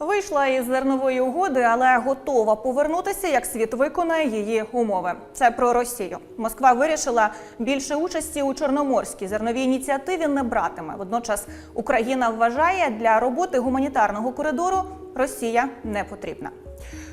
Вийшла із зернової угоди, але готова повернутися, як світ виконає її умови. Це про Росію. Москва вирішила більше участі у чорноморській зерновій ініціативі не братиме. Водночас Україна вважає, для роботи гуманітарного коридору Росія не потрібна.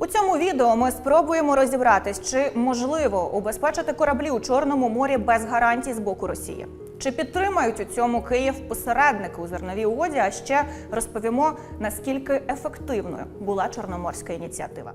У цьому відео ми спробуємо розібратись, чи можливо убезпечити кораблі у Чорному морі без гарантій з боку Росії. Чи підтримають у цьому Київ посередники у зерновій угоді? А ще розповімо, наскільки ефективною була чорноморська ініціатива.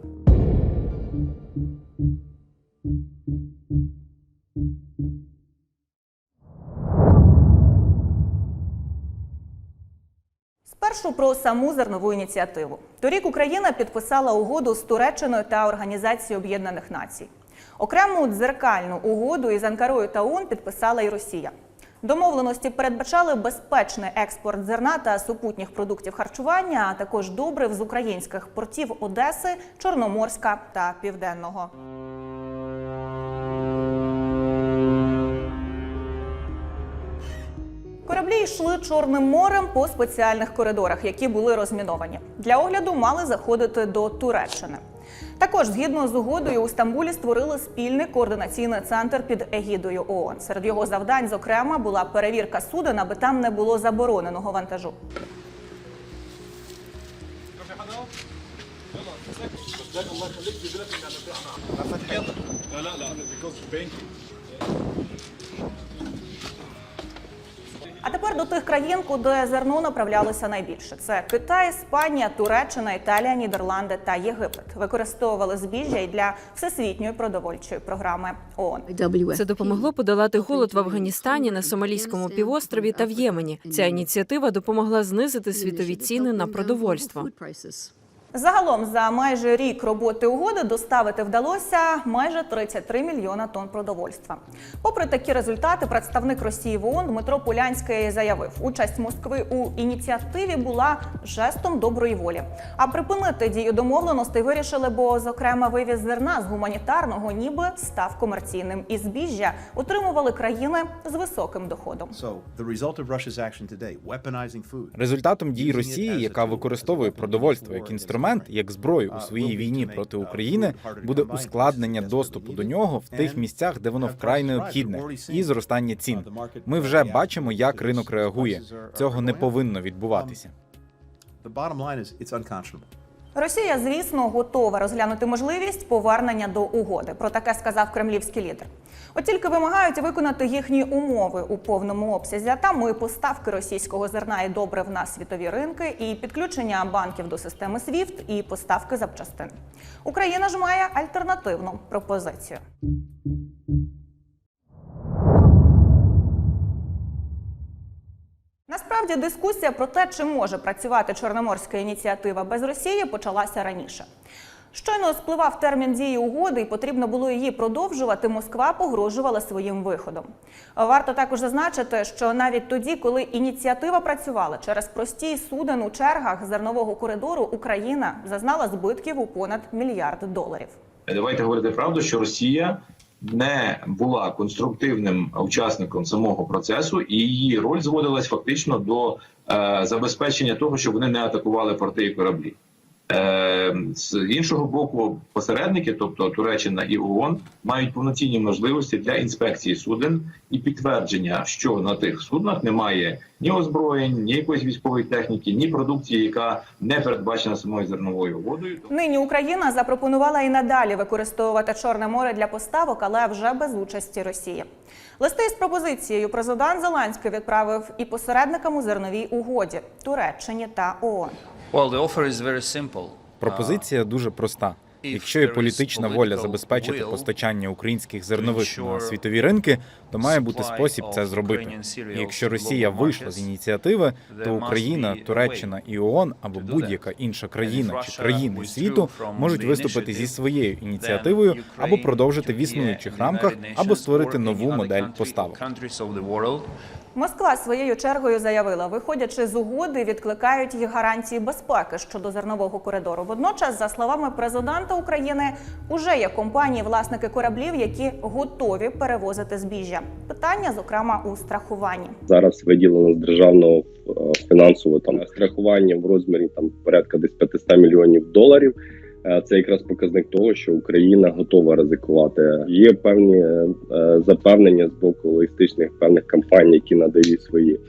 Спершу про саму зернову ініціативу. Торік Україна підписала угоду з Туреччиною та Організацією Об'єднаних Націй. Окрему дзеркальну угоду із Анкарою та ООН підписала і Росія. Домовленості передбачали безпечний експорт зерна та супутніх продуктів харчування, а також добрив з українських портів Одеси, Чорноморська та Південного. Кораблі йшли Чорним морем по спеціальних коридорах, які були розміновані. Для огляду мали заходити до Туреччини. Також, згідно з угодою, у Стамбулі створили спільний координаційний центр під егідою ООН. Серед його завдань, зокрема, була перевірка суден, аби там не було забороненого вантажу. Тепер до тих країн, куди зерно направлялося найбільше: це Китай, Іспанія, Туреччина, Італія, Нідерланди та Єгипет. Використовували збіжжя й для всесвітньої продовольчої програми ООН. Це допомогло подолати голод в Афганістані, на Сомалійському півострові та в Ємені. Ця ініціатива допомогла знизити світові ціни на продовольство. Загалом за майже рік роботи угоди доставити вдалося майже 33 мільйона тонн продовольства. Попри такі результати, представник Росії в ООН Дмитро Полянський заявив, участь Москви у ініціативі була жестом доброї волі. А припинити дію домовленостей вирішили, бо зокрема вивіз зерна з гуманітарного ніби став комерційним і збіжжя отримували країни з високим доходом. Результатом дій Росії, яка використовує продовольство як інструмент, як зброю у своїй війні проти України, буде ускладнення доступу до нього в тих місцях, де воно вкрай необхідне, і зростання цін. Ми вже бачимо, як ринок реагує. Цього не повинно відбуватися. The bottom line is it's unconscionable. Росія, звісно, готова розглянути можливість повернення до угоди. Про таке сказав кремлівський лідер. От тільки вимагають виконати їхні умови у повному обсязі. А там і поставки російського зерна і добрив на світові ринки, і підключення банків до системи SWIFT, і поставки запчастин. Україна ж має альтернативну пропозицію. Насправді дискусія про те, чи може працювати чорноморська ініціатива без Росії, почалася раніше. Щойно спливав термін дії угоди, і потрібно було її продовжувати. Москва погрожувала своїм виходом. Варто також зазначити, що навіть тоді, коли ініціатива працювала через простій суден у чергах зернового коридору, Україна зазнала збитків у понад мільярд доларів. Давайте говорити правду, що Росія не була конструктивним учасником самого процесу, і її роль зводилась фактично до е, забезпечення того, щоб вони не атакували порти і кораблі. Е, з іншого боку, посередники, тобто Туреччина і ООН, мають повноцінні можливості для інспекції суден і підтвердження, що на тих суднах немає ні озброєнь, ні якоїсь військової техніки, ні продукції, яка не передбачена самою зерновою угодою. Нині Україна запропонувала і надалі використовувати Чорне море для поставок, але вже без участі Росії. Листи з пропозицією президент Зеленський відправив і посередникам у зерновій угоді Туреччині та ООН. Пропозиція дуже проста. Якщо є політична воля забезпечити постачання українських зернових на світові ринки, то має бути спосіб це зробити. І Якщо Росія вийшла з ініціативи, то Україна, Туреччина і ООН або будь-яка інша країна чи країни світу можуть виступити зі своєю ініціативою або продовжити в існуючих рамках, або створити нову модель поставок. Москва своєю чергою заявила, виходячи з угоди, відкликають їх гарантії безпеки щодо зернового коридору. Водночас, за словами президента України, уже є компанії, власники кораблів, які готові перевозити збіжжя. Питання, зокрема, у страхуванні. зараз виділено з державного е, фінансового там страхування в розмірі там порядка десь 500 мільйонів доларів. Це якраз показник того, що Україна готова ризикувати. Є певні е, е, запевнення з боку логістичних певних компаній, які надають свої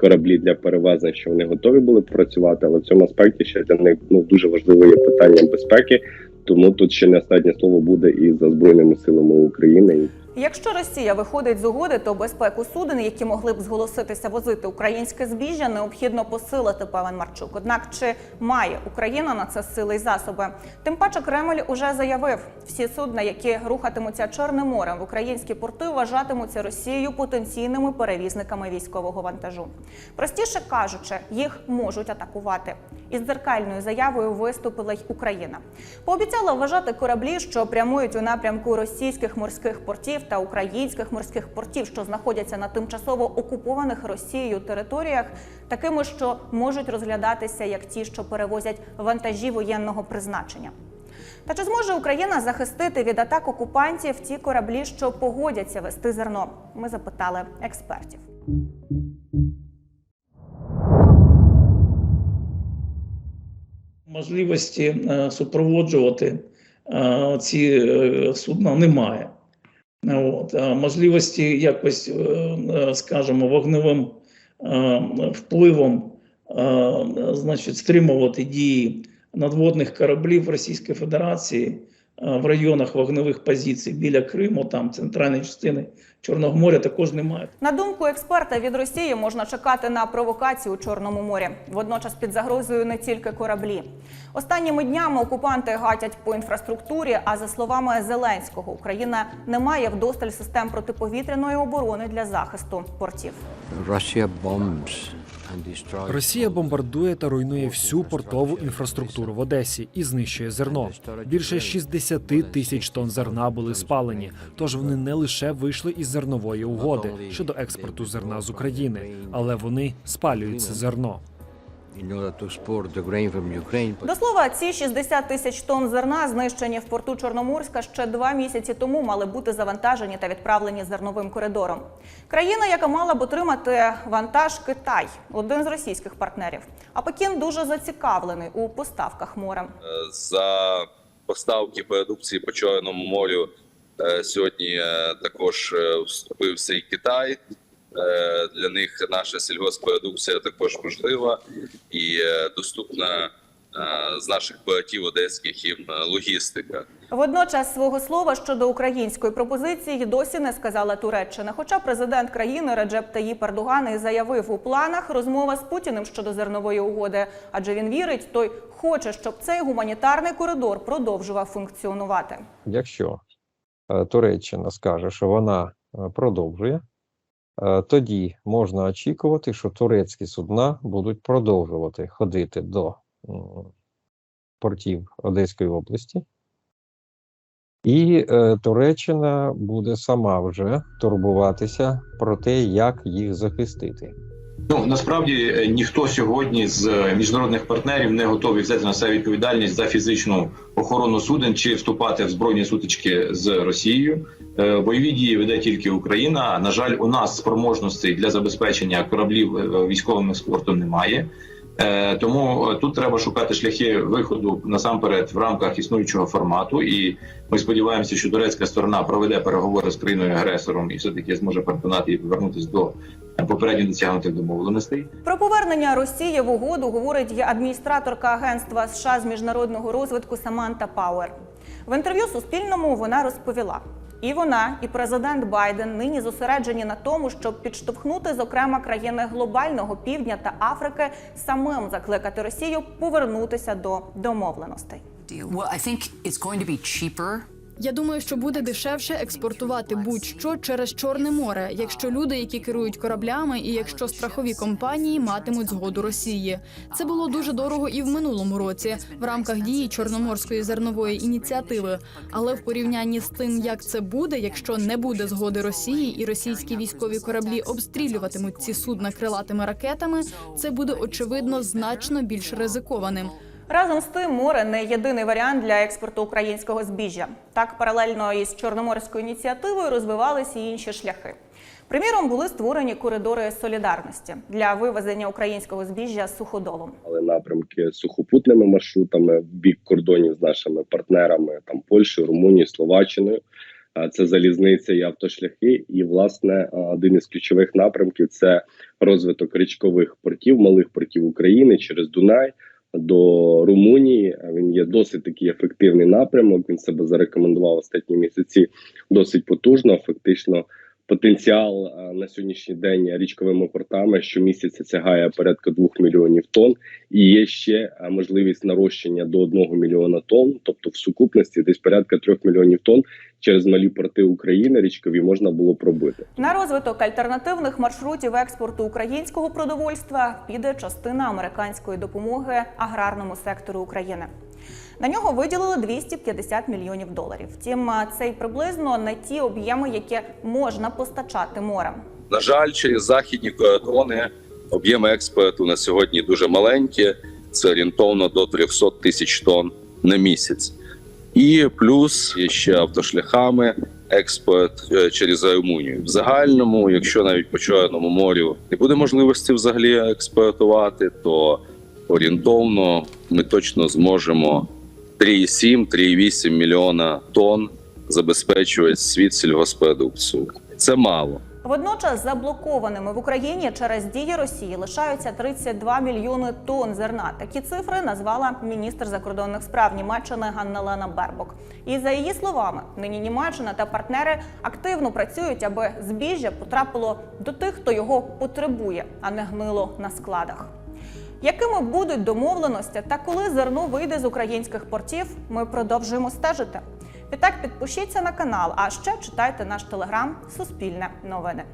кораблі для перевезень, що вони готові були працювати. Але в цьому аспекті ще для них ну дуже важливо є питання безпеки. Тому тут ще не останнє слово буде і за збройними силами України. Якщо Росія виходить з угоди, то безпеку суден, які могли б зголоситися возити українське збіжжя, необхідно посилити, певен Марчук. Однак чи має Україна на це сили й засоби? Тим паче Кремль уже заявив, всі судна, які рухатимуться Чорним морем в українські порти, вважатимуться Росією потенційними перевізниками військового вантажу. Простіше кажучи, їх можуть атакувати. Із дзеркальною заявою виступила й Україна. Пообіцяла вважати кораблі, що прямують у напрямку російських морських портів та українських морських портів, що знаходяться на тимчасово окупованих Росією територіях, такими, що можуть розглядатися як ті, що перевозять вантажі воєнного призначення. Та чи зможе Україна захистити від атак окупантів ті кораблі, що погодяться вести зерно? Ми запитали експертів. можливості е, супроводжувати е, ці е, судна немає. От. Можливості якось, е, е, скажімо, вогневим е, впливом е, значить, стримувати дії надводних кораблів Російської Федерації е, в районах вогневих позицій біля Криму, там центральної частини Чорного моря також немає. На думку експерта, від Росії можна чекати на провокацію у Чорному морі. Водночас під загрозою не тільки кораблі. Останніми днями окупанти гатять по інфраструктурі. А за словами Зеленського, Україна не має вдосталь систем протиповітряної оборони для захисту портів. Russia bombs Росія бомбардує та руйнує всю портову інфраструктуру в Одесі і знищує зерно. Більше 60 тисяч тонн зерна були спалені. Тож вони не лише вийшли із зернової угоди щодо експорту зерна з України, але вони спалюють це зерно. До слова, ці 60 тисяч тонн зерна, знищені в порту Чорноморська, ще два місяці тому мали бути завантажені та відправлені зерновим коридором. Країна, яка мала б отримати вантаж Китай, один з російських партнерів. А Пекін дуже зацікавлений у поставках морем. за поставки продукції по Чорному морю е, сьогодні е, також е, вступився і Китай. Е, Для них наша сільгоспродукція також важлива і е, доступна е, з наших портів одеських їм е, логістика. Водночас свого слова щодо української пропозиції досі не сказала Туреччина. Хоча президент країни Реджеп Таїп Ердоган і заявив у планах розмова з Путіним щодо зернової угоди, адже він вірить, той хоче, щоб цей гуманітарний коридор продовжував функціонувати. Якщо Туреччина скаже, що вона продовжує, тоді можна очікувати, що турецькі судна будуть продовжувати ходити до портів Одеської області, і е, Туреччина буде сама вже турбуватися про те, як їх захистити. Ну насправді е, ніхто сьогодні з е, міжнародних партнерів не готовий взяти на себе відповідальність за фізичну охорону суден чи вступати в збройні сутички з Росією. Е, Бойові дії веде тільки Україна. На жаль, у нас спроможностей для забезпечення кораблів військовим експортом немає. Е, Тому е, тут треба шукати шляхи виходу насамперед в рамках існуючого формату. І ми сподіваємося, що турецька сторона проведе переговори з країною агресором і все таки зможе переконати її повернутися до попередньо досягнутих домовленостей. Про повернення Росії в угоду говорить і адміністраторка агентства США з міжнародного розвитку Саманта Пауер. В інтерв'ю Суспільному вона розповіла. І вона, і президент Байден нині зосереджені на тому, щоб підштовхнути, зокрема, країни глобального півдня та Африки самим закликати Росію повернутися до домовленостей. Well, I think it's going to be cheaper Я думаю, що буде дешевше експортувати будь-що через Чорне море, якщо люди, які керують кораблями, і якщо страхові компанії матимуть згоду Росії. Це було дуже дорого і в минулому році в рамках дії Чорноморської зернової ініціативи. Але в порівнянні з тим, як це буде, якщо не буде згоди Росії і російські військові кораблі обстрілюватимуть ці судна крилатими ракетами, це буде очевидно значно більш ризикованим. Разом з тим, море не єдиний варіант для експорту українського збіжжя. Так, паралельно із чорноморською ініціативою розвивалися і інші шляхи. Приміром, були створені коридори солідарності для вивезення українського збіжжя суходолом. але напрямки сухопутними маршрутами в бік кордонів з нашими партнерами там Польщею, Румунією, Словаччиною. Це залізниця і автошляхи. І власне один із ключових напрямків це розвиток річкових портів, малих портів України через Дунай до Румунії. Він є досить такий ефективний напрямок. Він себе зарекомендував останні місяці досить потужно. Фактично, потенціал на сьогоднішній день річковими портами щомісяця сягає порядка 2 мільйонів тонн, і є ще можливість нарощення до 1 мільйона тонн, тобто в сукупності десь порядка 3 мільйонів тонн через малі порти України річкові можна було пробити. На розвиток альтернативних маршрутів експорту українського продовольства піде частина американської допомоги аграрному сектору України. На нього виділили 250 мільйонів доларів. Втім, це й приблизно не ті об'єми, які можна постачати морем. На жаль, через західні кордони об'єми експорту на сьогодні дуже маленькі. Це орієнтовно до 300 тисяч тонн на місяць. І плюс ще автошляхами експорт е, через Румунію. В загальному, якщо навіть по Чорному морю не буде можливості взагалі експортувати, то орієнтовно ми точно зможемо 3,7-3,8 мільйона тонн забезпечувати світ сільгоспродукцію. Це мало. Водночас заблокованими в Україні через дії Росії лишаються 32 мільйони тонн зерна. Такі цифри назвала міністр закордонних справ Німеччини Ганна Лена Бербок. І за її словами, нині Німеччина та партнери активно працюють, аби збіжжя потрапило до тих, хто його потребує, а не гнило на складах. Якими будуть домовленості та коли зерно вийде з українських портів, ми продовжуємо стежити. Відтак підпишіться на канал, а ще читайте наш телеграм Суспільне новини.